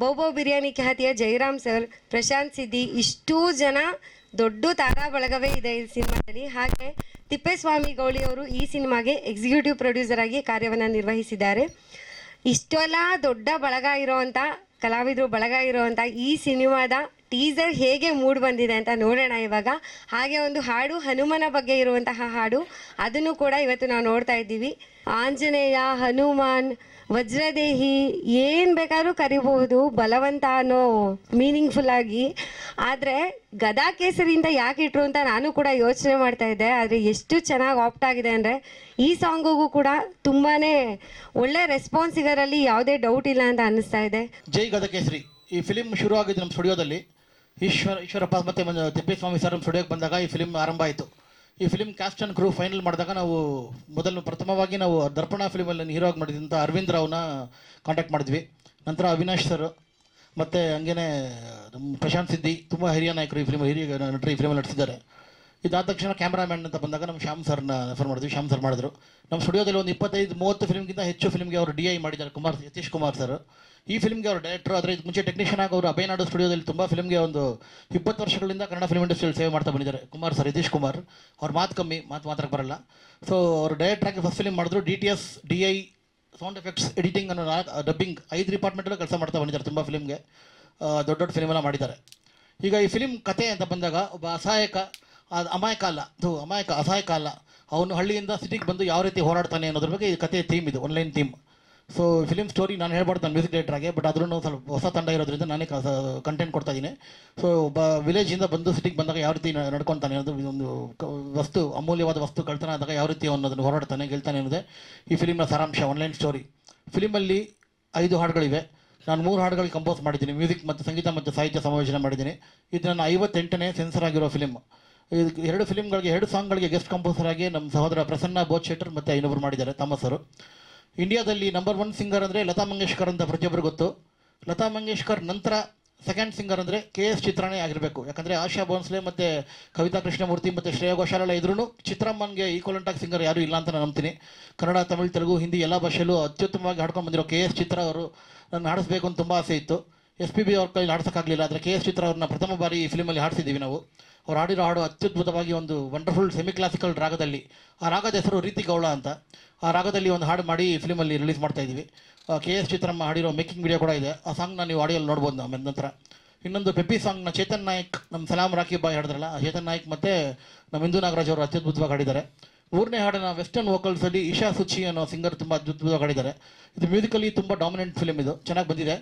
ಬೋಬೋ ಬಿರಿಯಾನಿ ಖ್ಯಾತಿಯ ಜೈರಾಮ್ ಸರ್, ಪ್ರಶಾಂತ್ ಸಿದ್ದಿ, ಇಷ್ಟೂ ಜನ ದೊಡ್ಡ ತಾರಾ ಬಳಗವೇ ಇದೆ ಈ ಸಿನಿಮಾದಲ್ಲಿ. ಹಾಗೆ ತಿಪ್ಪೇಸ್ವಾಮಿ ಗೌಳಿ ಅವರು ಈ ಸಿನಿಮಾಗೆ ಎಕ್ಸಿಕ್ಯೂಟಿವ್ ಪ್ರೊಡ್ಯೂಸರ್ ಆಗಿ ಕಾರ್ಯವನ್ನು ನಿರ್ವಹಿಸಿದ್ದಾರೆ. ಇಷ್ಟೆಲ್ಲ ದೊಡ್ಡ ಬಳಗ ಇರೋವಂಥ ಕಲಾವಿದರು ಬಳಗ ಇರೋವಂಥ ಈ ಸಿನಿಮಾದ ಟೀಸರ್ ಹೇಗೆ ಮೂಡ್ ಬಂದಿದೆ ಅಂತ ನೋಡೋಣ ಇವಾಗ. ಹಾಗೆ ಒಂದು ಹಾಡು, ಹನುಮನ ಬಗ್ಗೆ ಇರುವಂತಹ ಹಾಡು. ಅದನ್ನು ಕೂಡ ಇವತ್ತು ನಾವು ನೋಡ್ತಾ ಇದ್ದೀವಿ. ಆಂಜನೇಯ, ಹನುಮಾನ್, ವಜ್ರದೇಹಿ, ಏನು ಬೇಕಾದ್ರೂ ಕರಿಬಹುದು, ಬಲವಂತ ಅನ್ನೋ ಮೀನಿಂಗ್ಫುಲ್ ಆಗಿ. ಆದರೆ ಗದಾ ಕೇಸರಿಯಿಂದ ಯಾಕೆ ಇಟ್ರು ಅಂತ ನಾನು ಕೂಡ ಯೋಚನೆ ಮಾಡ್ತಾ ಇದ್ದೆ. ಆದರೆ ಎಷ್ಟು ಚೆನ್ನಾಗಿ ಆಪ್ಟ್ ಆಗಿದೆ ಅಂದರೆ ಈ ಸಾಂಗಿಗೂ ಕೂಡ ತುಂಬಾ ಒಳ್ಳೆ ರೆಸ್ಪಾನ್ಸ್ ಇದರಲ್ಲಿ ಯಾವುದೇ ಡೌಟ್ ಇಲ್ಲ ಅಂತ ಅನ್ನಿಸ್ತಾ ಇದೆ. ಜೈ ಗದಕೇಸರಿ ಈ ಫಿಲಿಮ್ ಶುರು ಆಗಿದ್ದು ನಮ್ಮ ಸ್ಟುಡಿಯೋದಲ್ಲಿ ಈಶ್ವರ, ಈಶ್ವರಪ್ಪ ಮತ್ತು ತಿಪ್ಪೇಸ್ವಾಮಿ ಸರ್ ನಮ್ಮ ಸ್ಟುಡಿಯೋಗೆ ಬಂದಾಗ ಈ ಫಿಲಿಮ್ ಆರಂಭ ಆಯಿತು. ಈ film cast and crew final ಮಾಡಿದಾಗ ನಾವು ಮೊದಲು ಪ್ರಥಮವಾಗಿ ನಾವು ದರ್ಪಣ ಫಿಲಿಮಲ್ಲಿ ಹೀರೋ ಆಗಿ ಮಾಡಿದಂಥ ಅರವಿಂದ್ ರಾವ್ನ ಕಾಂಟ್ಯಾಕ್ಟ್ ಮಾಡಿದ್ವಿ. ನಂತರ ಅವಿನಾಶ್ ಸರ್ ಮತ್ತು ಹಂಗೇನೆ, ನಮ್ಮ ಪ್ರಶಾಂತ್ ಸಿದ್ದಿ, ತುಂಬ ಹಿರಿಯ ನಾಯಕರು ಈ ಫಿಲ್ಮ್ ಹಿರಿಯ ನಟರು ಈ ಫಿಲ್ಮಲ್ಲಿ ನಟಿಸಿದ್ದಾರೆ. ಇದಾದ ತಕ್ಷಣ ಕ್ಯಾಮ್ರಾಮ್ಯಾನ್ ಅಂತ ಬಂದಾಗ ನಮ್ಮ ಶ್ಯಾಮ್ ಸರ್ನ ರೆಫರ್ ಮಾಡಿದ್ವಿ. ಶ್ಯಾಮ್ ಸರ್ ಮಾಡಿದ್ರು. ನಮ್ಮ ಸ್ಟುಡಿಯೋದಲ್ಲಿ ಒಂದು ಇಪ್ಪತ್ತೈದು, ಮೂವತ್ತು ಫಿಲ್ಮ್ಗಿಂತ ಹೆಚ್ಚು ಫಿಲ್ಮ್ಗೆ ಅವರು ಡಿ ಐ ಮಾಡಿದ್ದಾರೆ. ಕುಮಾರ್, ಯತೀಶ್ ಕುಮಾರ್ ಸರ್ ಈ ಫಿಲ್ಮ್ಗೆ ಅವರು ಡೈರೆಕ್ಟರ್ ಆದರೆ ಇದು ಮುಂಚೆ ಟೆಕ್ನಿಷಿಯನ್ ಆಗಿ ಅವರು ಅಭಯನಾಡು ಸ್ಟುಡಿಯೋದಲ್ಲಿ ತುಂಬ ಫಿಲ್ಮ್ಗೆ ಒಂದು ಇಪ್ಪತ್ತು ವರ್ಷಗಳಿಂದ ಕನ್ನಡ ಫಿಲ್ಮ್ ಇಂಡಸ್ಟ್ರಿಯಲ್ಲಿ ಸೇವೆ ಮಾಡ್ತಾ ಬಂದಿದ್ದಾರೆ. ಕುಮಾರ್ ಸರ್ ಯತೀಶ್ ಕುಮಾರ್, ಅವ್ರ ಮಾತು ಕಮ್ಮಿ, ಮಾತು ಮಾತ್ರ ಬರಲ್ಲ. ಸೊ ಅವರು ಡೈರೆಕ್ಟರ್ ಆಗಿ ಫಸ್ಟ್ ಫಿಲ್ಮ್ ಮಾಡಿದ್ರು D T S D I sound effects editing ಅನ್ನೋ ಡಬ್ಬಿಂಗ್ ಐದು ಡಿಪಾರ್ಟ್ಮೆಂಟಲ್ಲೂ ಕೆಲಸ ಮಾಡ್ತಾ ಬಂದಿದ್ದಾರೆ ತುಂಬ ಫಿಲ್ಮ್ಗೆ. ದೊಡ್ಡ ದೊಡ್ಡ ಫಿಲ್ಮೆಲ್ಲ ಮಾಡಿದ್ದಾರೆ. ಈಗ ಈ ಫಿಲಿಮ್ ಕತೆ ಅಂತ ಬಂದಾಗ ಒಬ್ಬ ಅಸಹಾಯಕ ಅದು ಅಮಾಯಕ ಅಲ್ಲ ಅದು ಅಮಾಯಕ, ಅಸಹಾಯಕ ಅಲ್ಲ. ಅವನು ಹಳ್ಳಿಯಿಂದ ಸಿಟಿಗೆ ಬಂದು ಯಾವ ರೀತಿ ಹೋರಾಡ್ತಾನೆ ಅನ್ನೋದ್ರ ಬಗ್ಗೆ ಈ ಕತೆ ಥೀಮ್ ಇದು online theme so film story ನಾನು ಹೇಳ್ಬಾರ್ದು ನಾನು ಮ್ಯೂಸಿಕ್ ಡೈರೆಕ್ಟ್ರಾಗೆ ಬಟ್ ಆದ್ರೂ ಸ್ವಲ್ಪ ಹೊಸ ತಂಡ ಇರೋದ್ರಿಂದ ನಾನೇ ಕಂಟೆಂಟ್ ಕೊಡ್ತಾ ಇದ್ದೀನಿ. ಸೊ ಒಬ್ಬ ವಿಲೇಜಿಂದ ಬಂದು ಸಿಟಿಗೆ ಬಂದಾಗ ಯಾವ ರೀತಿ ನಡ್ಕೊತಾನೆ ಅನ್ನೋದು ಒಂದು ವಸ್ತು, ಅಮೂಲ್ಯವಾದ ವಸ್ತು ಕಳ್ತನ ಆದಾಗ ಯಾವ ರೀತಿ ಅನ್ನೋದನ್ನು ಹೋರಾಡ್ತಾನೆ, ಗೆಲ್ತಾನೆ ಅನ್ನೋದೇ ಈ ಫಿಲಿಮ್ನ ಸಾರಾಂಶ ಆನ್ಲೈನ್ ಸ್ಟೋರಿ ಫಿಲಿಮಲ್ಲಿ ಐದು ಹಾಡುಗಳಿವೆ. ನಾನು ಮೂರು ಹಾಡುಗಳು ಕಂಪೋಸ್ ಮಾಡಿದ್ದೀನಿ. ಮ್ಯೂಸಿಕ್ ಮತ್ತು ಸಂಗೀತ ಮತ್ತು ಸಾಹಿತ್ಯ ಸಮಾವೇಶನ ಮಾಡಿದ್ದೀನಿ. ಇದು ನನ್ನ ಐವತ್ತೆಂಟನೇ ಸೆನ್ಸರ್ ಆಗಿರೋ ಫಿಲಿಮ್ ಇದು ಎರಡು ಫಿಲಿಮ್ಗಳಿಗೆ ಎರಡು ಸಾಂಗ್ಗಳಿಗೆ ಗೆಸ್ಟ್ ಕಂಪೋಸರ್ ಆಗಿ ನಮ್ಮ ಸಹೋದರ ಪ್ರಸನ್ನ ಬೋತ್ ಶೆಟ್ಟರ್ ಮತ್ತು ಇನ್ನೊಬ್ಬರು ಮಾಡಿದ್ದಾರೆ ತಮಸರು ಇಂಡಿಯಾದಲ್ಲಿ ನಂಬರ್ ಒನ್ ಸಿಂಗರ್ ಅಂದರೆ ಲತಾ ಮಂಗೇಶ್ಕರ್ ಅಂತ ಪ್ರತಿಯೊಬ್ಬರು ಗೊತ್ತು. ಲತಾ ಮಂಗೇಶ್ಕರ್ ನಂತರ ಸೆಕೆಂಡ್ ಸಿಂಗರ್ ಅಂದರೆ ಕೆ ಎಸ್ ಚಿತ್ರಾನೇ ಆಗಿರಬೇಕು. ಯಾಕಂದರೆ ಆಶಾ ಭೋನ್ಸ್ಲೆ ಮತ್ತು ಕವಿತಾ ಕೃಷ್ಣಮೂರ್ತಿ ಮತ್ತು ಶ್ರೇಯಾ ಘೋಷಾಲೆಲ್ಲ ಇದ್ರೂ ಚಿತ್ರಮ್ಮನ್ಗೆ ಈಕ್ವಲೆಂಟ್ ಆಗಿ ಸಿಂಗರ್ ಯಾರೂ ಇಲ್ಲ ಅಂತ ನಾನು ನಂಬ್ತೀನಿ. ಕನ್ನಡ, ತಮಿಳು, ತೆಲುಗು, ಹಿಂದಿ ಎಲ್ಲ ಭಾಷೆಯಲ್ಲೂ ಅತ್ಯುತ್ತಮವಾಗಿ ಹಾಡ್ಕೊಂಡು ಬಂದಿರೋ ಕೆ ಎಸ್ ಚಿತ್ರ ಅವರು ನಾನು ಹಾಡಿಸ್ಬೇಕು ಅಂತ ತುಂಬ ಆಸೆ ಇತ್ತು. ಎಸ್ ಪಿ ಬಿ ಅವ್ರ ಕೈಲಿ ಹಾಡ್ಸೋಕ್ಕಾಗಲಿಲ್ಲ ಆದರೆ ಕೆ ಎಸ್ ಚಿತ್ರ ಅವ್ರನ್ನ ಪ್ರಥಮ ಬಾರಿ ಈ ಫಿಲ್ಮಲ್ಲಿ ಹಾಡಿಸಿದ್ದೀವಿ ನಾವು. ಅವ್ರು ಹಾಡಿರೋ ಹಾಡು ಅತ್ಯದ್ಭುತವಾಗಿ ಒಂದು ವಂಡರ್ಫುಲ್ ಸೆಮಿ ಕ್ಲಾಸಿಕಲ್ ರಾಗದಲ್ಲಿ, ಆ ರಾಗದ ಹೆಸರು ರೀತಿ ಗೌಳ ಅಂತ. ಆ ರಾಗದಲ್ಲಿ ಒಂದು ಹಾಡು ಮಾಡಿ ಈ ಫಿಲ್ಮಲ್ಲಿ ರಿಲೀಸ್ ಮಾಡ್ತಾ ಇದ್ದೀವಿ. ಕೆ ಎಸ್ ಚಿತ್ರಮ್ಮ ಹಾಡಿರೋ ಮೇಕಿಂಗ್ ವಿಡಿಯೋ ಕೂಡ ಇದೆ. ಆ ಸಾಂಗ್ನ ನೀವು ಆಡಿಯೋಲ್ಲಿ ನೋಡ್ಬೋದು ಆಮೇಲೆ ನಂತರ. ಇನ್ನೊಂದು ಪೆಪ್ಪಿ ಸಾಂಗ್ನ ಚೇತನ್ ನಾಯಕ್ ನಮ್ಮ ಸಲಾಮ್ ರಾಕಿ ಬಾಯ್ ಹಾಡಿದ್ರಲ್ಲ ಚೇತನ್ ನಾಯಕ್ ಮತ್ತು ನಮ್ಮ ಇಂದು ನಾಗರಾಜ್ ಅವರು ಅತ್ಯದ್ಭುತವಾಗಿ ಹಾಡಿದ್ದಾರೆ. ಮೂರನೇ ಹಾಡಿನ ವೆಸ್ಟರ್ನ್ ವೋಕಲ್ಸಲ್ಲಿ ಇಶಾ ಸುಚಿ ಅನ್ನೋ ಸಿಂಗರ್ ತುಂಬ ಅದ್ಭುತವಾಗಿ ಹಾಡಿದ್ದಾರೆ. ಇದು ಮ್ಯೂಸಿಕಲಿ ತುಂಬ ಡಾಮಿನೆಂಟ್ ಫಿಲಮ್ ಇದು. ಚೆನ್ನಾಗಿ ಬಂದಿದೆ.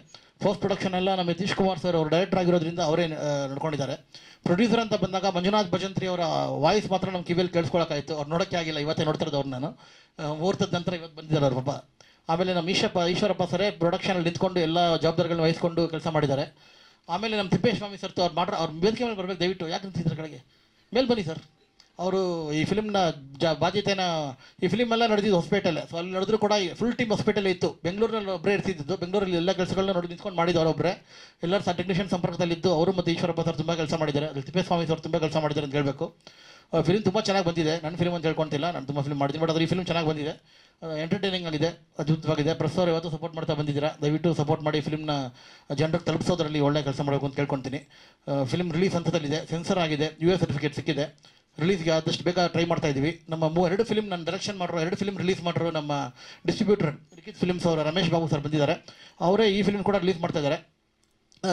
ಫಸ್ಟ್ ಪ್ರೊಡಕ್ಷನ್ ಎಲ್ಲ ನಮ್ಮ ಯತೀಶ್ ಕುಮಾರ್ ಸರ್ ಅವರು ಡೈರೆಕ್ಟರ್ ಆಗಿರೋದ್ರಿಂದ ಅವರೇ ನಡ್ಕೊಂಡಿದ್ದಾರೆ. ಪ್ರೊಡ್ಯೂಸರ್ ಅಂತ ಬಂದಾಗ ಮಂಜುನಾಥ್ ಭಜಂತ್ರಿ ಅವರ ವಾಯ್ಸ್ ಮಾತ್ರ ನಮ್ಮ ಕಿವಿಯಲ್ಲಿ ಕೇಳಿಸ್ಕೊಳಕ್ಕಾಯ್ತು. ಅವ್ರು ನೋಡೋಕ್ಕೆ ಆಗಿಲ್ಲ, ಇವತ್ತೇ ನೋಡ್ತಾ ಇರೋದು ಅವ್ರು ನಾನು. ಮುಹೂರ್ತದ ನಂತರ ಇವತ್ತು ಬಂದಿದ್ದಾರೆ ಅವ್ರ ಪಾಪ ಆಮೇಲೆ ನಮ್ಮ ಈಶಪ್ಪ, ಈಶ್ವರಪ್ಪ ಸರೇ ಪ್ರೊಡಕ್ಷನಲ್ಲಿ ನಿಂತ್ಕೊಂಡು ಎಲ್ಲ ಜವಾಬ್ದಾರಿಗಳನ್ನ ವಹಿಸ್ಕೊಂಡು ಕೆಲಸ ಮಾಡಿದ್ದಾರೆ. ಆಮೇಲೆ ನಮ್ಮ ತಿಪ್ಪೇಸ್ವಾಮಿ ಸರ್ ಅವ್ರು ಮಾಡ್ರ ಅವ್ರ ಮೇಲೆ ಬರಬೇಕು, ದಯವಿಟ್ಟು. ಯಾಕೆ ನಿಂತಿದ್ರ ಕಡೆಗೆ? ಮೇಲೆ ಬನ್ನಿ ಸರ್ ಅವರು ಈ ಫಿಲ್ಮ್ನ ಜ ಬಾಧ್ಯತೆನ, ಈ ಫಿಲ್ಮೆಲ್ಲ ನಡೆದಿದ್ದು ಹೊಸಪೇಟೆಲ್ಲೇ ಸೊ ಅಲ್ಲಿ ನಡೆದ್ರು ಕೂಡ ಫುಲ್ ಟೀಮ್ ಹೊಸಪೇಟೆಲ್ಲೇ ಇತ್ತು. ಬೆಂಗಳೂರಲ್ಲಿ ಒಬ್ಬರೇ ಇರ್ತಿದ್ದು ಬೆಂಗಳೂರಲ್ಲಿ ಎಲ್ಲ ಕೆಲಸಗಳನ್ನ ನೋಡಿ ನಿಂತ್ಕೊಂಡು ಮಾಡಿದ್ದು ಅವರೊಬ್ಬರೇ ಎಲ್ಲರೂ ಸಹ ಟೆಕ್ನಿಷಿಯನ್ ಸಂಪರ್ಕದಲ್ಲಿದ್ದು. ಅವರು ಮತ್ತು ಈಶ್ವರಪ್ಪ ಸರ್ ತುಂಬ ಕೆಲಸ ಮಾಡಿದ್ದಾರೆ. ಅಲ್ಲಿ ತಿಪ್ಪೇಸ್ವಾಮಿ ಸರ್ ತುಂಬ ಕೆಲಸ ಮಾಡಿದ್ದಾರೆ ಅಂತ ಹೇಳಬೇಕು. ಫಿಲ್ಮ್ ತುಂಬ ಚೆನ್ನಾಗಿ ಬಂದಿದೆ. ನನ್ನ ಫಿಲ್ಮ್ ಅಂತ ಹೇಳ್ಕೊಂತಿಲ್ಲ. ನಾನು ತುಂಬ ಫಿಲ್ಮ್ ಮಾಡಿದ್ದೀನಿ ಬಟ್ ಅದ್ರ ಈ ಫಿಲ್ಮ್ ಚೆನ್ನಾಗಿ ಬಂದಿದೆ. ಎಂಟರ್ಟೈನಿಂಗ್ ಆಗಿದೆ. ಅದ್ಭುತವಾಗಿದೆ. ಪ್ರೆಸ್ ಅವರು ಯಾವತ್ತೂ ಸಪೋರ್ಟ್ ಮಾಡ್ತಾ ಬಂದಿದ್ದೀರಾ? ದಯವಿಟ್ಟು ಸಪೋರ್ಟ್ ಮಾಡಿ ಫಿಲ್ಮ್ನ ಜನರಿಗೆ ತಲುಪಿಸೋದ್ರಲ್ಲಿ ಒಳ್ಳೆ ಕೆಲಸ ಮಾಡಬೇಕು ಅಂತ ಕೇಳ್ಕೊತೀನಿ. ಫಿಲ್ಮ್ ರಿಲೀಸ್ ಹಂತದಲ್ಲಿದೆ. ಸೆನ್ಸರ್ ಆಗಿದೆ. ಯು ಎ ಸರ್ಟಿಫಿಕೇಟ್ ಸಿಕ್ಕಿದೆ. ರಿಲೀಸ್ಗೆ ಆದಷ್ಟು ಬೇಗ ಟ್ರೈ ಮಾಡ್ತಾ ಇದ್ದೀವಿ ನಮ್ಮ ಮೂ ಎರಡು ಫಿಲ್ಮ್ ನಾನು ಡೈರೆಕ್ಷನ್ ಮಾಡಿರೋ ಎರಡು ಫಿಲ್ಮ್ ರಿಲೀಸ್ ಮಾಡಿರೋ ನಮ್ಮ ಡಿಸ್ಟ್ರಿಬ್ಯೂಟರ್ ರಿಕಿತ್ ಫಿಲ್ಮ್ಸ್ ಅವರ ರಮೇಶ್ ಬಾಬು ಸರ್ ಬಂದಿದ್ದಾರೆ. ಅವರೇ ಈ ಫಿಲ್ಮ್ ಕೂಡ ರಿಲೀಸ್ ಮಾಡ್ತಾ ಇದ್ದಾರೆ.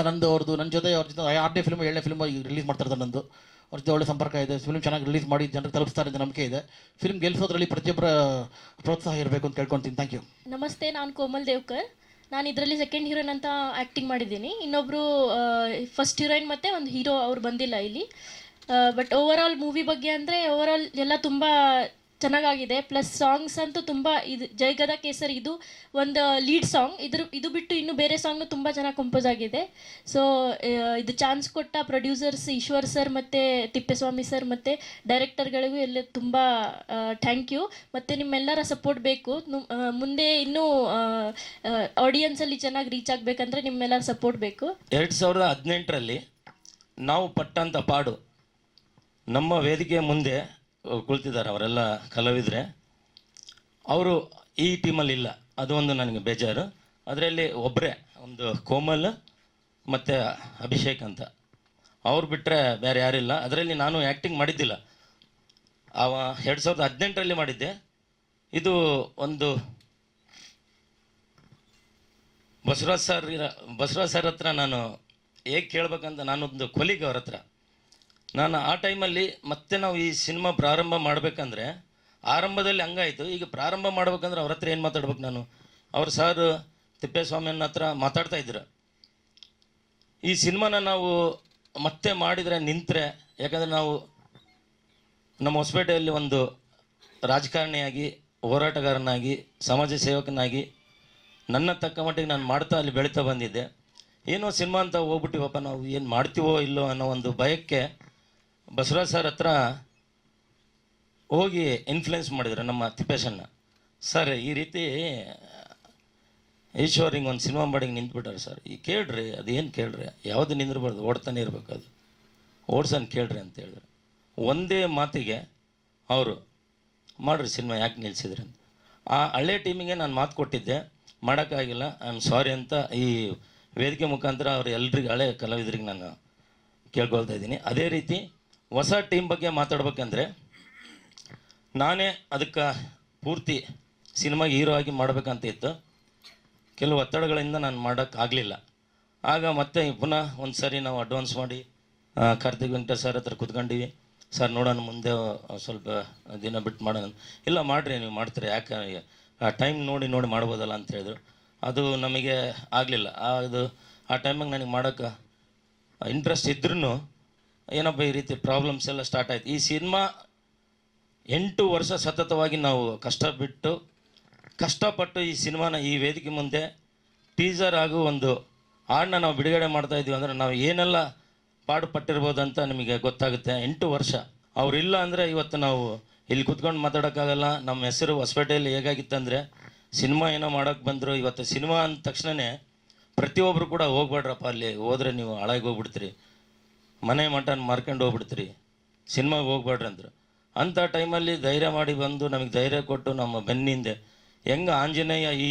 ನಂದು ಅವ್ರದ್ದು ನನ್ನ ಜೊತೆ ಅವ್ರ ಜೊತೆ ಆರನೇ ಫಿಲ್ಮ್ ಏಳನೇ ಫಿಲ್ಮ್ ರಿಲೀಸ್ ಮಾಡ್ತಾ ಇದ್ದಾರೆ ನಂದು. ಅವ್ರ ಜೊತೆ ಒಳ್ಳೆ ಸಂಪರ್ಕ ಇದೆ. ಫಿಲ್ಮ್ ಚೆನ್ನಾಗಿ ರಿಲೀಸ್ ಮಾಡಿ ಜನರು ತಲುಪಿಸ್ತಾರೆ ಅಂತ ನಂಬಿಕೆ ಇದೆ. ಫಿಲ್ಮ್ ಗೆಲ್ಸೋದ್ರಲ್ಲಿ ಪ್ರತಿಯೊಬ್ಬರ ಪ್ರೋತ್ಸಾಹ ಇರಬೇಕು ಅಂತ ಕೇಳ್ಕೊತೀನಿ. ಥ್ಯಾಂಕ್ ಯು ನಮಸ್ತೆ, ನಾನು ಕೋಮಲ್ ದೇವ್ಕರ್. ನಾನು ಇದರಲ್ಲಿ ಸೆಕೆಂಡ್ ಹೀರೋಯಿನ್ ಅಂತ ಆ್ಯಕ್ಟಿಂಗ್ ಮಾಡಿದ್ದೀನಿ. ಇನ್ನೊಬ್ಬರು ಫಸ್ಟ್ ಹೀರೋಯಿನ್ ಮತ್ತು ಒಂದು ಹೀರೋ ಅವ್ರು ಬಂದಿಲ್ಲ ಇಲ್ಲಿ. ಬಟ್ ಓವರ್ ಆಲ್ ಮೂವಿ ಬಗ್ಗೆ ಅಂದರೆ ಓವರ್ ಆಲ್ ಎಲ್ಲ ತುಂಬ ಚೆನ್ನಾಗಾಗಿದೆ. ಪ್ಲಸ್ ಸಾಂಗ್ಸ್ ಅಂತೂ ತುಂಬ ಇದು ಜೈಗದ ಕೇಸರಿ ಇದು ಒಂದು ಲೀಡ್ ಸಾಂಗ್ ಇದ್ರ, ಇದು ಬಿಟ್ಟು ಇನ್ನು ಬೇರೆ ಸಾಂಗ್ನು ತುಂಬ ಚೆನ್ನಾಗಿ ಕಂಪೋಸ್ ಆಗಿದೆ. ಸೊ ಇದು ಚಾನ್ಸ್ ಕೊಟ್ಟ ಪ್ರೊಡ್ಯೂಸರ್ಸ್ ಈಶ್ವರ್ ಸರ್ ಮತ್ತು ತಿಪ್ಪೇಸ್ವಾಮಿ ಸರ್ ಮತ್ತು ಡೈರೆಕ್ಟರ್ಗಳಿಗೂ ಎಲ್ಲ ತುಂಬ ಥ್ಯಾಂಕ್ ಯು ಮತ್ತು ನಿಮ್ಮೆಲ್ಲರ ಸಪೋರ್ಟ್ ಬೇಕು. ಮುಂದೆ ಇನ್ನೂ ಆಡಿಯನ್ಸಲ್ಲಿ ಚೆನ್ನಾಗಿ ರೀಚ್ ಆಗಬೇಕಂದ್ರೆ ನಿಮ್ಮೆಲ್ಲರ ಸಪೋರ್ಟ್ ಬೇಕು. ಎರಡು ಸಾವಿರದ ಹದಿನೆಂಟರಲ್ಲಿ ನಾವು ಪಟ್ಟಂಥ ಪಾಡು ನಮ್ಮ ವೇದಿಕೆಯ ಮುಂದೆ ಕುಳಿತಿದ್ದಾರೆ ಅವರೆಲ್ಲ ಕಲಾವಿದರೆ. ಅವರು ಈ ಟೀಮಲ್ಲಿ ಇಲ್ಲ. ಅದು ಒಂದು ನನಗೆ ಬೇಜಾರು. ಅದರಲ್ಲಿ ಒಬ್ಬರೇ ಒಂದು ಕೋಮಲ್ ಮತ್ತು ಅಭಿಷೇಕ್ ಅಂತ. ಅವ್ರು ಬಿಟ್ಟರೆ ಬೇರೆ ಯಾರಿಲ್ಲ ಅದರಲ್ಲಿ ನಾನು ಆ್ಯಕ್ಟಿಂಗ್ ಮಾಡಿದ್ದಿಲ್ಲ. ಅವ ಎರಡು ಸಾವಿರದ ಹದಿನೆಂಟರಲ್ಲಿ ಮಾಡಿದ್ದೆ. ಇದು ಒಂದು ಬಸವರಾಜ್ ಸರ್ ಬಸವರಾಜ್ ಸರ್ ಹತ್ರ ನಾನು ಹೇಗೆ ಕೇಳ್ಬೇಕಂತ ನಾನೊಂದು ಕೊಲಿಗ್ ಅವ್ರ ಹತ್ರ. ನಾನು ಆ ಟೈಮಲ್ಲಿ ಮತ್ತೆ ನಾವು ಈ ಸಿನಿಮಾ ಪ್ರಾರಂಭ ಮಾಡಬೇಕಂದ್ರೆ ಆರಂಭದಲ್ಲಿ ಹಂಗಾಯಿತು. ಈಗ ಪ್ರಾರಂಭ ಮಾಡ್ಬೇಕಂದ್ರೆ ಅವ್ರ ಹತ್ರ ಏನು ಮಾತಾಡ್ಬೇಕು ನಾನು? ಅವ್ರ ಸರ್ ತಿಪ್ಪೇಸ್ವಾಮಿಯನ್ನ ಹತ್ರ ಮಾತಾಡ್ತಾ ಇದ್ರು. ಈ ಸಿನಿಮಾನ ನಾವು ಮತ್ತೆ ಮಾಡಿದರೆ ನಿಂತರೆ, ಯಾಕಂದರೆ ನಾವು ನಮ್ಮ ಹೊಸಪೇಟೆಯಲ್ಲಿ ಒಂದು ರಾಜಕಾರಣಿಯಾಗಿ, ಹೋರಾಟಗಾರನಾಗಿ, ಸಮಾಜ ಸೇವಕನಾಗಿ, ನನ್ನ ತಕ್ಕ ಮಟ್ಟಿಗೆ ನಾನು ಮಾಡ್ತಾ ಅಲ್ಲಿ ಬೆಳೀತಾ ಬಂದಿದ್ದೆ. ಏನೋ ಸಿನಿಮಾ ಅಂತ ಹೋಗ್ಬಿಟ್ಟಿವಪ್ಪ, ನಾವು ಏನು ಮಾಡ್ತೀವೋ ಇಲ್ಲೋ ಅನ್ನೋ ಒಂದು ಭಯಕ್ಕೆ ಬಸವರಾಜ್ ಸರ್ ಹತ್ರ ಹೋಗಿ ಇನ್ಫ್ಲುಯೆನ್ಸ್ ಮಾಡಿದ್ರು ನಮ್ಮ ತಿಪ್ಪೇಶನ್ನ ಸರ್, ಈ ರೀತಿ, ಈಶ್ವರ್ ಹಿಂಗೆ ಒಂದು ಸಿನಿಮಾ ಮಾಡಿ ನಿಂತ್ಬಿಟ್ಟಾರೆ ಸರ್. ಈ ಕೇಳ್ರಿ ಅದೇನು ಕೇಳ್ರಿ? ಯಾವುದು ನಿಂದಿರ್ಬಾರ್ದು? ಓಡ್ತಾನೆ ಇರ್ಬೇಕು ಅದು ಓಡ್ಸನ್ ಕೇಳ್ರಿ ಅಂತ ಹೇಳಿದ್ರು. ಒಂದೇ ಮಾತಿಗೆ ಅವರು, ಮಾಡ್ರಿ ಸಿನಿಮಾ ಯಾಕೆ ನಿಲ್ಸಿದ್ರಿ? ಅಂತ. ಆ ಹಳೆ ಟೀಮಿಗೆ ನಾನು ಮಾತು ಕೊಟ್ಟಿದ್ದೆ. ಮಾಡೋಕ್ಕಾಗಿಲ್ಲ ಐ ಆಮ್ ಸಾರಿ ಅಂತ ಈ ವೇದಿಕೆ ಮುಖಾಂತರ ಅವ್ರು ಎಲ್ರಿಗೆ, ಹಳೆ ಕಲಾವಿದರಿಗೆ ನಾನು ಕೇಳ್ಕೊಳ್ತಾ ಇದ್ದೀನಿ. ಅದೇ ರೀತಿ ಹೊಸ ಟೀಮ್ ಬಗ್ಗೆ ಮಾತಾಡ್ಬೇಕಂದ್ರೆ ನಾನೇ ಅದಕ್ಕೆ ಪೂರ್ತಿ ಸಿನಿಮಾಗೆ ಹೀರೋ ಆಗಿ ಮಾಡಬೇಕಂತ ಇತ್ತು. ಕೆಲವು ಒತ್ತಡಗಳಿಂದ ನಾನು ಮಾಡೋಕ್ಕಾಗಲಿಲ್ಲ ಆಗ ಮತ್ತೆ ಪುನಃ ಒಂದು ಸರಿ ನಾವು ಅಡ್ವಾನ್ಸ್ ಮಾಡಿ ಕಾರ್ತಿಕ್ ವೆಂಕಟೇಶ್ ಸರ್ ಹತ್ರ ಕುತ್ಕೊಂಡಿವಿ. ಸರ್ ನೋಡೋಣ ಮುಂದೆ ಸ್ವಲ್ಪ ದಿನ ಬಿಟ್ಟು ಮಾಡೋಣ ಇಲ್ಲ, ಮಾಡಿರಿ, ನೀವು ಮಾಡ್ತೀರಿ. ಯಾಕೆ, ಆ ಟೈಮ್ ನೋಡಿ ನೋಡಿ ಮಾಡ್ಬೋದಲ್ಲ ಅಂತ ಹೇಳಿದ್ರು. ಅದು ನಮಗೆ ಆಗಲಿಲ್ಲ. ಅದು, ಆ ಟೈಮಿಗೆ ನನಗೆ ಮಾಡೋಕ್ಕೆ ಇಂಟ್ರೆಸ್ಟ್ ಇದ್ರೂ ಏನಪ್ಪ ಈ ರೀತಿ ಪ್ರಾಬ್ಲಮ್ಸ್ ಎಲ್ಲ ಸ್ಟಾರ್ಟ್ ಆಯ್ತು. ಈ ಸಿನಿಮಾ ಎಂಟು ವರ್ಷ ಸತತವಾಗಿ ನಾವು ಕಷ್ಟ ಬಿಟ್ಟು ಕಷ್ಟಪಟ್ಟು ಈ ಸಿನಿಮಾನ ಈ ವೇದಿಕೆ ಮುಂದೆ ಟೀಸರ್ ಹಾಗೂ ಒಂದು ಹಾಡನ್ನ ನಾವು ಬಿಡುಗಡೆ ಮಾಡ್ತಾ ಇದ್ದೀವಿ ಅಂದರೆ ನಾವು ಏನೆಲ್ಲ ಪಾಡು ಅಂತ ನಿಮಗೆ ಗೊತ್ತಾಗುತ್ತೆ. ಎಂಟು ವರ್ಷ. ಅವರಿಲ್ಲ ಅಂದರೆ ಇವತ್ತು ನಾವು ಇಲ್ಲಿ ಕುತ್ಕೊಂಡು ಮಾತಾಡೋಕ್ಕಾಗಲ್ಲ. ನಮ್ಮ ಹೆಸರು ಹೊಸಪೇಟೆಯಲ್ಲಿ ಹೇಗಾಗಿತ್ತಂದರೆ ಸಿನಿಮಾ ಏನೋ ಮಾಡೋಕ್ಕೆ ಬಂದರು. ಇವತ್ತು ಸಿನಿಮಾ ಅಂದ ತಕ್ಷಣವೇ ಪ್ರತಿಯೊಬ್ಬರು ಕೂಡ ಹೋಗ್ಬೇಡ್ರಪ್ಪ ಅಲ್ಲಿ. ಹೋದರೆ ನೀವು ಹಳಾಗಿ ಹೋಗ್ಬಿಡ್ತೀರಿ. ಮನೆ ಮಟನ್ ಮಾರ್ಕೊಂಡು ಹೋಗ್ಬಿಡ್ತೀರಿ. ಸಿನಿಮಾಗೆ ಹೋಗ್ಬೇಡ್ರಿ ಅಂದರು. ಅಂಥ ಟೈಮಲ್ಲಿ ಧೈರ್ಯ ಮಾಡಿ ಬಂದು ನಮಗೆ ಧೈರ್ಯ ಕೊಟ್ಟು ನಮ್ಮ ಬೆನ್ನಿಂದೆ. ಹೆಂಗೆ ಆಂಜನೇಯ ಈ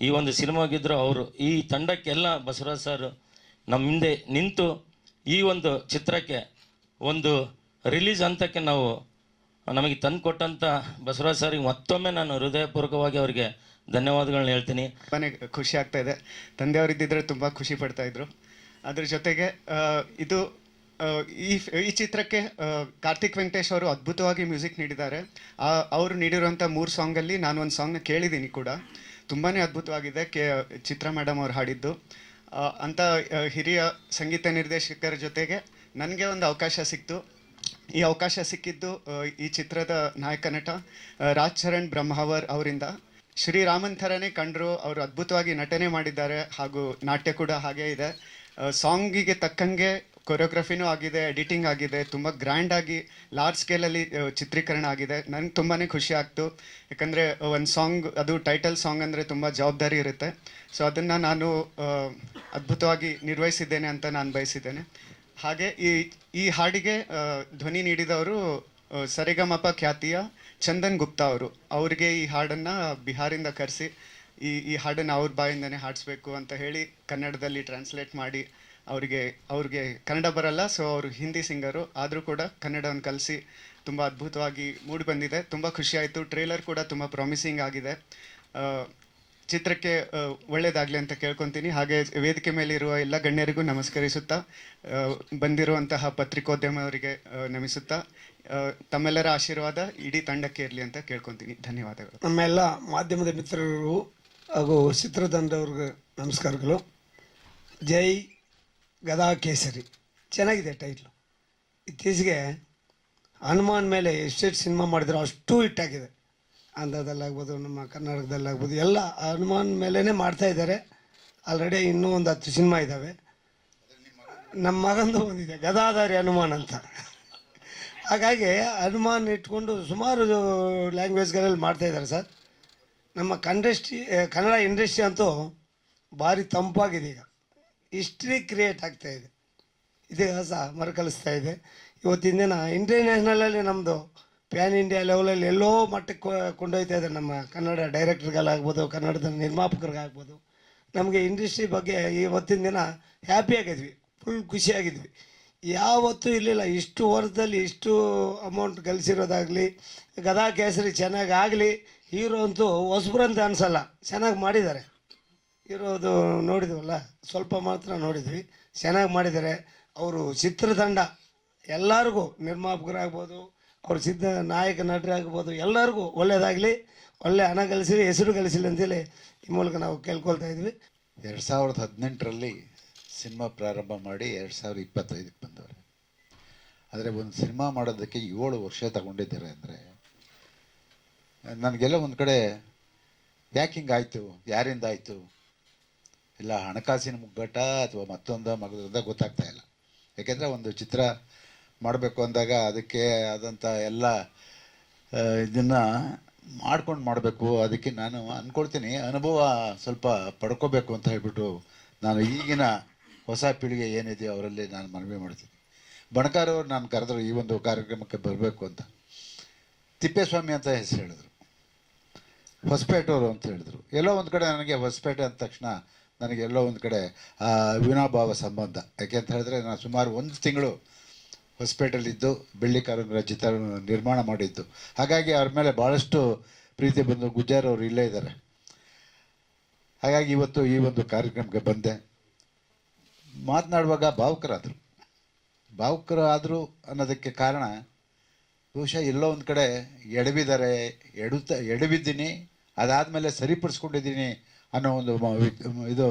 ಈ ಒಂದು ಸಿನಿಮಾಗಿದ್ದರು ಅವರು, ಈ ತಂಡಕ್ಕೆಲ್ಲ ಬಸವರಾಜ್ ಸರ್ ನಮ್ಮ ಹಿಂದೆ ನಿಂತು ಈ ಒಂದು ಚಿತ್ರಕ್ಕೆ ಒಂದು ರಿಲೀಸ್ ಹಂತಕ್ಕೆ ನಾವು ನಮಗೆ ತಂದು ಕೊಟ್ಟಂಥ ಬಸವರಾಜ್ ಸರ್ಗೆ ಮತ್ತೊಮ್ಮೆ ನಾನು ಹೃದಯಪೂರ್ವಕವಾಗಿ ಅವರಿಗೆ ಧನ್ಯವಾದಗಳನ್ನ ಹೇಳ್ತೀನಿ. ತುಂಬಾ ಖುಷಿ ಆಗ್ತಾ ಇದೆ. ತಂದೆಯವರಿದ್ದಿದ್ರೆ ತುಂಬ ಖುಷಿ ಪಡ್ತಾಯಿದ್ರು ಅದ್ರ ಜೊತೆಗೆ ಇದು ಈ ಈ ಚಿತ್ರಕ್ಕೆ ಕಾರ್ತಿಕ್ ವೆಂಕಟೇಶ್ ಅವರು ಅದ್ಭುತವಾಗಿ ಮ್ಯೂಸಿಕ್ ನೀಡಿದ್ದಾರೆ. ಅವರು ನೀಡಿರುವಂಥ ಮೂರು ಸಾಂಗಲ್ಲಿ ನಾನು ಒಂದು ಸಾಂಗ್ನ ಕೇಳಿದ್ದೀನಿ ಕೂಡ. ತುಂಬಾ ಅದ್ಭುತವಾಗಿದೆ ಕೆ, ಚಿತ್ರ ಮೇಡಮ್ ಅವ್ರು ಹಾಡಿದ್ದು. ಅಂತ ಹಿರಿಯ ಸಂಗೀತ ನಿರ್ದೇಶಕರ ಜೊತೆಗೆ ನನಗೆ ಒಂದು ಅವಕಾಶ ಸಿಕ್ತು. ಈ ಅವಕಾಶ ಸಿಕ್ಕಿದ್ದು ಈ ಚಿತ್ರದ ನಾಯಕ ನಟ ರಾಜ್ ಚರಣ್ ಬ್ರಹ್ಮಾವರ್ ಅವರಿಂದ. ಶ್ರೀರಾಮನ್ ಥರನೇ ಕಂಡರು, ಅವರು ಅದ್ಭುತವಾಗಿ ನಟನೆ ಮಾಡಿದ್ದಾರೆ ಹಾಗೂ ನಾಟ್ಯ ಕೂಡ ಹಾಗೇ ಇದೆ. ಸಾಂಗಿಗೆ ತಕ್ಕಂಗೆ ಕೊರಿಯೋಗ್ರಫಿನೂ ಆಗಿದೆ, ಎಡಿಟಿಂಗ್ ಆಗಿದೆ, ತುಂಬ ಗ್ರ್ಯಾಂಡ್ ಆಗಿ ಲಾರ್ಜ್ ಸ್ಕೇಲಲ್ಲಿ ಚಿತ್ರೀಕರಣ ಆಗಿದೆ. ನನಗೆ ತುಂಬಾ ಖುಷಿ ಆಗ್ತು. ಯಾಕಂದರೆ ಒಂದು ಸಾಂಗ್ ಅದು ಟೈಟಲ್ ಸಾಂಗ್ ಅಂದರೆ ತುಂಬ ಜವಾಬ್ದಾರಿ ಇರುತ್ತೆ. ಸೊ ಅದನ್ನು ನಾನು ಅದ್ಭುತವಾಗಿ ನಿರ್ವಹಿಸಿದ್ದೇನೆ ಅಂತ ನಾನು ಬಯಸಿದ್ದೇನೆ. ಹಾಗೆ ಈ ಈ ಹಾಡಿಗೆ ಧ್ವನಿ ನೀಡಿದವರು ಸರಿಗಮಪ ಖ್ಯಾತಿಯ ಚಂದನ್ ಗುಪ್ತಾ ಅವರು. ಅವರಿಗೆ ಈ ಹಾಡನ್ನು ಬಿಹಾರಿಂದ ಕರೆಸಿ, ಈ ಈ ಹಾಡನ್ನು ಅವ್ರ ಬಾಯಿಂದನೇ ಹಾಡಿಸ್ಬೇಕು ಅಂತ ಹೇಳಿ ಕನ್ನಡದಲ್ಲಿ ಟ್ರಾನ್ಸ್ಲೇಟ್ ಮಾಡಿ ಅವರಿಗೆ, ಅವ್ರಿಗೆ ಕನ್ನಡ ಬರಲ್ಲ ಸೊ ಅವರು ಹಿಂದಿ ಸಿಂಗರು. ಆದರೂ ಕೂಡ ಕನ್ನಡವನ್ನು ಕಲಿಸಿ ತುಂಬ ಅದ್ಭುತವಾಗಿ ಮೂಡಿ ಬಂದಿದೆ. ತುಂಬ ಖುಷಿಯಾಯಿತು ಟ್ರೇಲರ್ ಕೂಡ ತುಂಬ ಪ್ರಾಮಿಸಿಂಗ್ ಆಗಿದೆ. ಚಿತ್ರಕ್ಕೆ ಒಳ್ಳೆಯದಾಗಲಿ ಅಂತ ಕೇಳ್ಕೊತೀನಿ. ಹಾಗೆ ವೇದಿಕೆ ಮೇಲೆ ಇರುವ ಎಲ್ಲ ಗಣ್ಯರಿಗೂ ನಮಸ್ಕರಿಸುತ್ತಾ ಬಂದಿರುವಂತಹ ಪತ್ರಿಕೋದ್ಯಮವರಿಗೆ ನಮಿಸುತ್ತಾ ತಮ್ಮೆಲ್ಲರ ಆಶೀರ್ವಾದ ಇಡೀ ತಂಡಕ್ಕೆ ಇರಲಿ ಅಂತ ಕೇಳ್ಕೊತೀನಿ. ಧನ್ಯವಾದಗಳು. ನಮ್ಮೆಲ್ಲ ಮಾಧ್ಯಮದ ಮಿತ್ರರು ಹಾಗೂ ಚಿತ್ರತಂಡವ್ರಿಗೆ ನಮಸ್ಕಾರಗಳು. ಜೈ ಗದಾ ಕೇಸರಿ ಚೆನ್ನಾಗಿದೆ ಟೈಟ್ಲು ಇತ್ತೀಚೆಗೆ ಹನುಮಾನ್ ಮೇಲೆ ಎಷ್ಟೆಷ್ಟು ಸಿನಿಮಾ ಮಾಡಿದ್ರು ಅಷ್ಟು ಹಿಟ್ಟಾಗಿದೆ ಆಂಧ್ರದಲ್ಲಾಗ್ಬೋದು, ನಮ್ಮ ಕರ್ನಾಟಕದಲ್ಲಾಗ್ಬೋದು, ಎಲ್ಲ ಹನುಮಾನ್ ಮೇಲೇ ಮಾಡ್ತಾ ಇದ್ದಾರೆ. ಆಲ್ರೆಡಿ ಇನ್ನೂ ಒಂದು ಹತ್ತು ಸಿನಿಮಾ ಇದ್ದಾವೆ ನಮ್ಮ ಮಗಂದು ಒಂದಿದೆ, ಗದಾಧಾರಿ ಹನುಮಾನ್ ಅಂತ. ಹಾಗಾಗಿ ಹನುಮಾನ್ ಇಟ್ಕೊಂಡು ಸುಮಾರು ಲ್ಯಾಂಗ್ವೇಜ್ಗಳಲ್ಲಿ ಮಾಡ್ತಾ ಇದ್ದಾರೆ ಸರ್. ನಮ್ಮ ಕಂಡಸ್ಟ್ರಿ ಕನ್ನಡ ಇಂಡಸ್ಟ್ರಿ ಅಂತೂ ಭಾರಿ ತಂಪಾಗಿದೆ ಈಗ. ಹಿಸ್ಟ್ರಿ ಕ್ರಿಯೇಟ್ ಆಗ್ತಾ ಇದೆ. ಇತಿಹಾಸ ಮರುಕಳಿಸ್ತಾ ಇದೆ. ಇವತ್ತಿನ ದಿನ ಇಂಟರ್ನ್ಯಾಷನಲಲ್ಲಿ ನಮ್ಮದು ಪ್ಯಾನ್ ಇಂಡಿಯಾ ಲೆವೆಲಲ್ಲಿ ಎಲ್ಲೋ ಮಟ್ಟಕ್ಕೆ ಕೊಂಡೊಯ್ತಾ ಇದೆ ನಮ್ಮ ಕನ್ನಡ ಡೈರೆಕ್ಟರ್ಗಳಾಗ್ಬೋದು ಕನ್ನಡದ ನಿರ್ಮಾಪಕರಿಗಾಗ್ಬೋದು ನಮಗೆ ಇಂಡಸ್ಟ್ರಿ ಬಗ್ಗೆ ಇವತ್ತಿನ ದಿನ ಹ್ಯಾಪಿ ಆಗಿದ್ವಿ ಫುಲ್ ಖುಷಿಯಾಗಿದ್ವಿ. ಯಾವತ್ತೂ ಇರಲಿಲ್ಲ, ಇಷ್ಟು ವರ್ಷದಲ್ಲಿ ಇಷ್ಟು ಅಮೌಂಟ್ ಗಳಿಸಿರೋದಾಗಲಿ, ಗದಾ ಕೇಸರಿ ಚೆನ್ನಾಗಿ ಆಗಲಿ ಹೀರೋ ಅಂತೂ ಹೊಸಬ್ರಂತ ಅನಿಸಲ್ಲ, ಚೆನ್ನಾಗಿ ಮಾಡಿದ್ದಾರೆ. ಇರೋದು ನೋಡಿದ್ವಲ್ಲ? ಸ್ವಲ್ಪ ಮಾತ್ರ ನೋಡಿದ್ವಿ. ಚೆನ್ನಾಗಿ ಮಾಡಿದ್ದಾರೆ ಅವರು ಚಿತ್ರತಂಡ. ಎಲ್ಲರಿಗೂ ನಿರ್ಮಾಪಕರಾಗ್ಬೋದು ಅವ್ರ ಸಿದ್ಧ ನಾಯಕ ನಟರಾಗ್ಬೋದು ಎಲ್ಲರಿಗೂ ಒಳ್ಳೆಯದಾಗಲಿ ಒಳ್ಳೆ ಹಣ ಗಳಿಸಲಿ ಹೆಸರು ಗಳಿಸಲಿ ಅಂತೇಳಿ ಈ ಮೂಲಕ ನಾವು ಕೇಳ್ಕೊಳ್ತಾ ಇದ್ವಿ. ಎರಡು ಸಾವಿರದ ಹದಿನೆಂಟರಲ್ಲಿ ಸಿನಿಮಾ ಪ್ರಾರಂಭ ಮಾಡಿ ಎರಡು ಸಾವಿರದ ಇಪ್ಪತ್ತೈದಕ್ಕೆ ಬಂದವರು. ಆದರೆ ಒಂದು ಸಿನಿಮಾ ಮಾಡೋದಕ್ಕೆ ಏಳು ವರ್ಷ ತಗೊಂಡಿದ್ದಾರೆ ಅಂದರೆ, ನನಗೆಲ್ಲ ಒಂದು ಕಡೆ ಯಾಕೆ ಆಯಿತು, ಯಾರಿಂದ ಆಯಿತು ಇಲ್ಲ, ಹಣಕಾಸಿನ ಮುಗ್ಗಟ್ಟ ಅಥವಾ ಮತ್ತೊಂದು ಮಗದ ಗೊತ್ತಾಗ್ತಾ ಇಲ್ಲ. ಯಾಕೆಂದರೆ ಒಂದು ಚಿತ್ರ ಮಾಡಬೇಕು ಅಂದಾಗ ಅದಕ್ಕೆ ಆದಂಥ ಎಲ್ಲ ಇದನ್ನು ಮಾಡ್ಕೊಂಡು ಮಾಡಬೇಕು. ಅದಕ್ಕೆ ನಾನು ಅಂದ್ಕೊಳ್ತೀನಿ ಅನುಭವ ಸ್ವಲ್ಪ ಪಡ್ಕೋಬೇಕು ಅಂತ ಹೇಳ್ಬಿಟ್ಟು ನಾನು ಈಗಿನ ಹೊಸ ಪೀಳಿಗೆ ಏನಿದೆಯೋ ಅವರಲ್ಲಿ ನಾನು ಮನವಿ ಮಾಡ್ತೀನಿ. ಬಣಕಾರವ್ರು ನಾನು ಕರೆದ್ರು ಈ ಒಂದು ಕಾರ್ಯಕ್ರಮಕ್ಕೆ ಬರಬೇಕು ಅಂತ. ತಿಪ್ಪೇಸ್ವಾಮಿ ಅಂತ ಹೆಸರು ಹೇಳಿದ್ರು. ಹೊಸಪೇಟೆಯವರು ಅಂತ ಹೇಳಿದ್ರು. ಎಲ್ಲೋ ಒಂದು ಕಡೆ ನನಗೆ ಹೊಸಪೇಟೆ ಅಂದ ತಕ್ಷಣ ನನಗೆ ಎಲ್ಲೋ ಒಂದು ಕಡೆ ವಿನಾಭಾವ ಸಂಬಂಧ. ಯಾಕೆ ಅಂತ ಹೇಳಿದ್ರೆ, ನಾನು ಸುಮಾರು ಒಂದು ತಿಂಗಳು ಹೊಸಪೇಟೆಯಲ್ಲಿದ್ದು ಬೆಳ್ಳಿಕಾರಂಗರ ಚಿತ್ರ ನಿರ್ಮಾಣ ಮಾಡಿದ್ದು. ಹಾಗಾಗಿ ಅವ್ರ ಮೇಲೆ ಭಾಳಷ್ಟು ಪ್ರೀತಿ ಬಂದು ಗುಜ್ಜಾರ್ ಅವರು ಇಲ್ಲೇ ಇದ್ದಾರೆ. ಹಾಗಾಗಿ ಇವತ್ತು ಈ ಒಂದು ಕಾರ್ಯಕ್ರಮಕ್ಕೆ ಬಂದೆ. ಮಾತನಾಡುವಾಗ ಭಾವುಕರಾದರು. ಭಾವುಕರಾದರು ಅನ್ನೋದಕ್ಕೆ ಕಾರಣ, ಬಹುಶಃ ಎಲ್ಲೋ ಒಂದು ಕಡೆ ಎಡವಿದ್ದಾರೆ, ಎಡುತ್ತ, ಎಡವಿದ್ದೀನಿ, ಅದಾದಮೇಲೆ ಸರಿಪಡಿಸ್ಕೊಂಡಿದ್ದೀನಿ ಅನ್ನೋ ಒಂದು ಇದು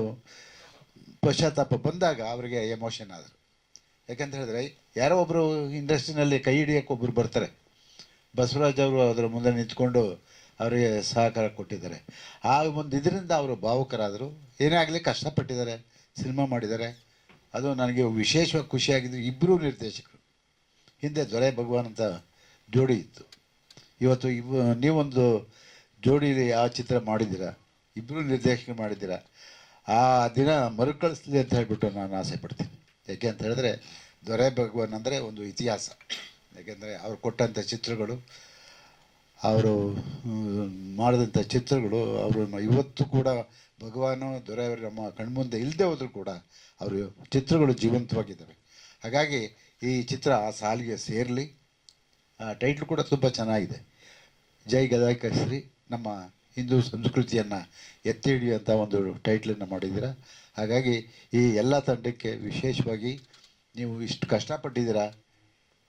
ಪಶ್ಚಾತ್ತಾಪ ಬಂದಾಗ ಅವರಿಗೆ ಎಮೋಷನ್ ಆದರು. ಯಾಕಂತ ಹೇಳಿದ್ರೆ ಯಾರೋ ಒಬ್ಬರು ಇಂಡಸ್ಟ್ರಿನಲ್ಲಿ ಕೈ ಹಿಡಿಯೋಕೆ ಒಬ್ಬರು ಬರ್ತಾರೆ. ಬಸವರಾಜ್ ಅವರು ಅದರ ಮುಂದೆ ನಿಂತ್ಕೊಂಡು ಅವರಿಗೆ ಸಹಕಾರ ಕೊಟ್ಟಿದ್ದಾರೆ. ಆ ಒಂದು ಇದರಿಂದ ಅವರು ಭಾವುಕರಾದರು. ಏನೇ ಆಗಲಿ ಕಷ್ಟಪಟ್ಟಿದ್ದಾರೆ, ಸಿನಿಮಾ ಮಾಡಿದ್ದಾರೆ. ಅದು ನನಗೆ ವಿಶೇಷವಾಗಿ ಖುಷಿಯಾಗಿದ್ದು ಇಬ್ಬರೂ ನಿರ್ದೇಶಕರು. ಹಿಂದೆ ದೊರೆ ಭಗವಾನ್ ಅಂತ ಜೋಡಿ ಇತ್ತು. ಇವತ್ತು ಇವ್ ನೀವೊಂದು ಜೋಡಿಲಿ ಆ ಚಿತ್ರ ಮಾಡಿದ್ದೀರಾ? ಇಬ್ಬರು ನಿರ್ದೇಶನ ಮಾಡಿದ್ದೀರ. ಆ ದಿನ ಮರುಕಳಿಸ್ಲಿ ಅಂತ ಹೇಳ್ಬಿಟ್ಟು ನಾನು ಆಸೆ ಪಡ್ತೀನಿ. ಯಾಕೆ ಅಂತ ಹೇಳಿದ್ರೆ, ದೊರೆ ಭಗವಾನ್ ಅಂದರೆ ಒಂದು ಇತಿಹಾಸ. ಯಾಕೆಂದರೆ ಅವ್ರು ಕೊಟ್ಟಂಥ ಚಿತ್ರಗಳು, ಅವರು ಮಾಡಿದಂಥ ಚಿತ್ರಗಳು, ಅವರು ಇವತ್ತು ಕೂಡ ಭಗವಾನು ದೊರೆಯವರು ನಮ್ಮ ಕಣ್ಮುಂದೆ ಇಲ್ಲದೆ ಹೋದರೂ ಕೂಡ ಅವರು ಚಿತ್ರಗಳು ಜೀವಂತವಾಗಿದ್ದಾವೆ. ಹಾಗಾಗಿ ಈ ಚಿತ್ರ ಆ ಸಾಲಿಗೆ ಸೇರಲಿ. ಟೈಟ್ಲ್ ಕೂಡ ತುಂಬ ಚೆನ್ನಾಗಿದೆ. ಜೈ ಗದಾಯ್ ಕಶ್ರೀ ನಮ್ಮ ಹಿಂದೂ ಸಂಸ್ಕೃತಿಯನ್ನು ಎತ್ತಿ ಹಿಡಿಯುವಂಥ ಒಂದು ಟೈಟ್ಲನ್ನು ಮಾಡಿದ್ದೀರ? ಹಾಗಾಗಿ ಈ ಎಲ್ಲ ತಂಡಕ್ಕೆ ವಿಶೇಷವಾಗಿ ನೀವು ಇಷ್ಟು ಕಷ್ಟಪಟ್ಟಿದ್ದೀರಾ?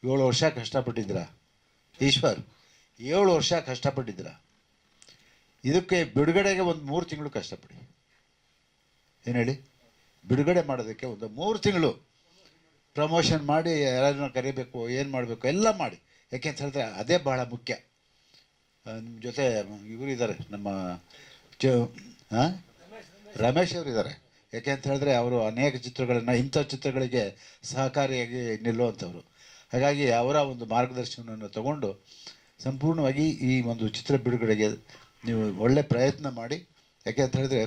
ಏಳು ವರ್ಷ ಕಷ್ಟಪಟ್ಟಿದ್ದೀರಾ? ಈಶ್ವರ್, ಏಳು ವರ್ಷ ಕಷ್ಟಪಟ್ಟಿದ್ದೀರ? ಇದಕ್ಕೆ ಬಿಡುಗಡೆಗೆ ಒಂದು ಮೂರು ತಿಂಗಳು ಕಷ್ಟಪಡಿ. ಏನು ಹೇಳಿ? ಬಿಡುಗಡೆ ಮಾಡೋದಕ್ಕೆ ಒಂದು ಮೂರು ತಿಂಗಳು ಪ್ರಮೋಷನ್ ಮಾಡಿ, ಯಾರನ್ನ ಕರಿಬೇಕು, ಏನು ಮಾಡಬೇಕು, ಎಲ್ಲ ಮಾಡಿ. ಯಾಕೆ ಅಂತ ಹೇಳಿದ್ರೆ, ಅದೇ ಬಹಳ ಮುಖ್ಯ. ನಿಮ್ಮ ಜೊತೆ ಇವರು ಇದ್ದಾರೆ ನಮ್ಮ ಚ ರಮೇಶ್ ಅವರು ಇದ್ದಾರೆ ಯಾಕೆ ಅಂತ ಹೇಳಿದ್ರೆ ಅವರು ಅನೇಕ ಚಿತ್ರಗಳನ್ನು, ಇಂಥ ಚಿತ್ರಗಳಿಗೆ ಸಹಕಾರಿಯಾಗಿ ನಿಲ್ಲುವಂಥವ್ರು. ಹಾಗಾಗಿ ಅವರ ಒಂದು ಮಾರ್ಗದರ್ಶನವನ್ನು ತಗೊಂಡು ಸಂಪೂರ್ಣವಾಗಿ ಈ ಒಂದು ಚಿತ್ರ ಬಿಡುಗಡೆಗೆ ನೀವು ಒಳ್ಳೆ ಪ್ರಯತ್ನ ಮಾಡಿ. ಯಾಕೆ ಅಂತ ಹೇಳಿದ್ರೆ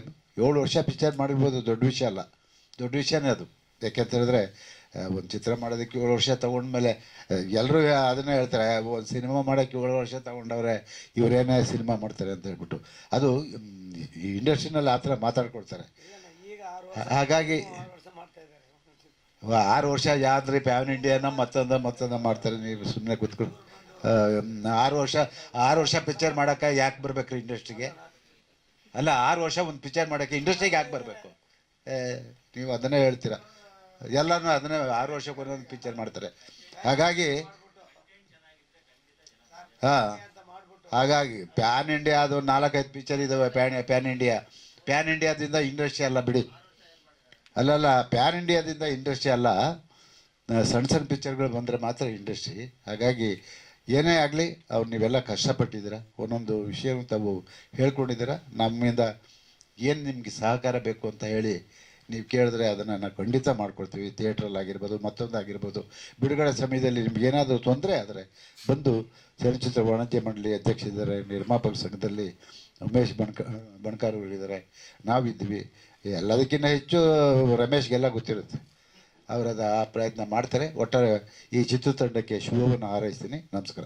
ಏಳು ವರ್ಷ ಪಿಕ್ಚರ್ ಮಾಡಿರ್ಬೋದು, ದೊಡ್ಡ ವಿಷಯ ಅಲ್ಲ. ದೊಡ್ಡ ವಿಷಯನೇ ಅದು. ಯಾಕೆ ಅಂತ ಹೇಳಿದ್ರೆ ಒಂದು ಚಿತ್ರ ಮಾಡೋದಕ್ಕೆ ಏಳು ವರ್ಷ ತೊಗೊಂಡ್ಮೇಲೆ ಎಲ್ಲರೂ ಅದನ್ನೇ ಹೇಳ್ತಾರೆ ಒಂದು ಸಿನಿಮಾ ಮಾಡೋಕ್ಕೆ ಏಳು ವರ್ಷ ತೊಗೊಂಡವ್ರೆ, ಇವರೇನೇ ಸಿನಿಮಾ ಮಾಡ್ತಾರೆ ಅಂತ ಹೇಳ್ಬಿಟ್ಟು. ಅದು ಇಂಡಸ್ಟ್ರಿನಲ್ಲಿ ಆ ಥರ ಮಾತಾಡ್ಕೊಳ್ತಾರೆ. ಹಾಗಾಗಿ, ಆರು ವರ್ಷ ಯಾವ್ದ್ರಿ ಪ್ಯಾನ್ ಇಂಡಿಯಾನ, ಮತ್ತೊಂದ ಮತ್ತೊಂದ ಮಾಡ್ತಾರೆ, ನೀವು ಸುಮ್ಮನೆ ಕೂತ್ಕೊಂಡು. ಆರು ವರ್ಷ ಆರು ವರ್ಷ ಪಿಕ್ಚರ್ ಮಾಡೋಕೆ ಯಾಕೆ ಬರಬೇಕು ಇಂಡಸ್ಟ್ರಿಗೆ? ಅಲ್ಲ, ಆರು ವರ್ಷ ಒಂದು ಪಿಕ್ಚರ್ ಮಾಡೋಕ್ಕೆ ಇಂಡಸ್ಟ್ರಿಗೆ ಯಾಕೆ ಬರಬೇಕು? ನೀವು ಅದನ್ನೇ ಹೇಳ್ತೀರಾ? ಎಲ್ಲನೂ ಅದನ್ನೇ ಆರು ವರ್ಷಕ್ಕೆ ಒಂದೊಂದು ಪಿಕ್ಚರ್ ಮಾಡ್ತಾರೆ. ಹಾಗಾಗಿ, ಹಾಂ, ಹಾಗಾಗಿ ಪ್ಯಾನ್ ಇಂಡಿಯಾ ಅದು ನಾಲ್ಕೈದು ಪಿಕ್ಚರ್ ಇದಾವೆ ಪ್ಯಾನ್ ಪ್ಯಾನ್ ಇಂಡಿಯಾ ಪ್ಯಾನ್ ಇಂಡಿಯಾದಿಂದ ಇಂಡಸ್ಟ್ರಿ ಅಲ್ಲ ಬಿಡಿ. ಅಲ್ಲಲ್ಲ ಪ್ಯಾನ್ ಇಂಡಿಯಾದಿಂದ ಇಂಡಸ್ಟ್ರಿ ಅಲ್ಲ ಸಣ್ಣ ಸಣ್ಣ ಪಿಕ್ಚರ್ಗಳು ಬಂದರೆ ಮಾತ್ರ ಇಂಡಸ್ಟ್ರಿ ಹಾಗಾಗಿ, ಏನೇ ಆಗಲಿ, ಅವ್ರು ನೀವೆಲ್ಲ ಕಷ್ಟಪಟ್ಟಿದ್ದೀರಾ. ಒಂದೊಂದು ವಿಷಯ ತಾವು ಹೇಳ್ಕೊಂಡಿದ್ದೀರಾ. ನಮ್ಮಿಂದ ಏನು ನಿಮಗೆ ಸಹಕಾರ ಬೇಕು ಅಂತ ಹೇಳಿ ನೀವು ಕೇಳಿದ್ರೆ ಅದನ್ನು ನಾವು ಖಂಡಿತ ಮಾಡ್ಕೊಳ್ತೀವಿ. ಥಿಯೇಟ್ರಲ್ಲಿ ಆಗಿರ್ಬೋದು, ಮತ್ತೊಂದು ಆಗಿರ್ಬೋದು. ಬಿಡುಗಡೆ ಸಮಯದಲ್ಲಿ ನಿಮ್ಗೆ ಏನಾದರೂ ತೊಂದರೆ ಆದರೆ ಬಂದು ಚಲನಚಿತ್ರ ವಾಣಿಜ್ಯ ಮಂಡಳಿ ಅಧ್ಯಕ್ಷರಿದ್ದಾರೆ ನಿರ್ಮಾಪಕ ಸಂಘದಲ್ಲಿ ಉಮೇಶ್ ಬಣ್ಕ ಇದ್ದಾರೆ ನಾವಿದ್ವಿ ಎಲ್ಲದಕ್ಕಿಂತ ಹೆಚ್ಚು ರಮೇಶ್ಗೆಲ್ಲ ಗೊತ್ತಿರುತ್ತೆ. ಅವರದ ಆ ಪ್ರಯತ್ನ ಮಾಡ್ತಾರೆ. ಒಟ್ಟಾರೆ ಈ ಚಿತ್ರತಂಡಕ್ಕೆ ಶುಭವನ್ನು ಹಾರೈಸ್ತೀನಿ. ನಮಸ್ಕಾರ.